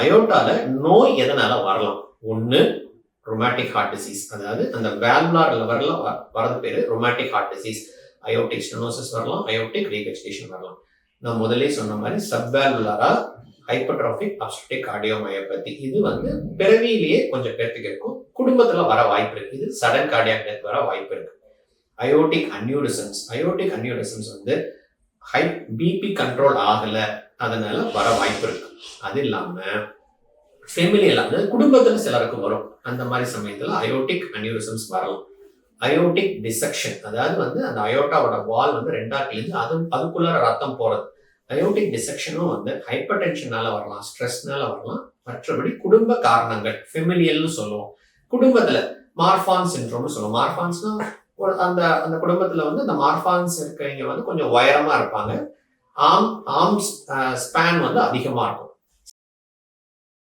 அயோட்டால நோய் எதனால வரலாம்? ஒன்று ரொமாட்டிக் ஹார்ட் டிசீஸ் அதாவது அந்த வேல்குலார் லெவலில் வரது பேர் rheumatic heart disease aortic stenosis வரலாம் அயோட்டிக் ரீகஸ்டேஷன் வரலாம். நான் முதல்ல சொன்ன மாதிரி சப்வேல்குலாரா ஹைப்பர்ட்ராஃபிக் அப்ஸ்டிக் கார்டியோமயோபதி இது வந்து பிறவியிலேயே கொஞ்சம் பேர்த்துக்கு இருக்கும். குடும்பத்தில் வர வாய்ப்பு இருக்கு. இது சடன் கார்டியாக் டெத் வர வாய்ப்பு இருக்கு. அயோட்டிக் அன்யூரிசம்ஸ் அயோட்டிக் அன்யூரிசம்ஸ் வந்து ஹை பிபி கண்ட்ரோல் ஆகலை. அதனால வர வாய்ப்பு இருக்கு. அது இல்லாமல் ஃபேமிலி வந்து குடும்பத்தில் சிலருக்கு வரும். அந்த மாதிரி சமயத்தில் அயோட்டிக் அன்யூரிசம்ஸ் வரலாம். அயோட்டிக் டிசெக்ஷன் அதாவது வந்து அந்த அயோட்டாவோட வால் வந்து ரெண்டா கிழிஞ்சு அது அதுக்குள்ளார ரத்தம் போறது. அயோட்டிக் டிசெக்ஷனும் வந்து ஹைப்பர் டென்ஷனால வரலாம் ஸ்ட்ரெஸ்னால வரலாம். மற்றபடி குடும்ப காரணங்கள் ஃபெமிலியல்னு சொல்லுவோம். குடும்பத்தில் மார்ஃபான் சின்ட்ரோம்னு சொல்லுவோம். மார்ஃபான்ஸ்னா அந்த அந்த குடும்பத்துல வந்து அந்த மார்ஃபான்ஸ் இருக்கிறவங்க வந்து கொஞ்சம் உயரமா இருப்பாங்க. ஆம் ஆம் ஸ்பேன் வந்து அதிகமா இருக்கும்.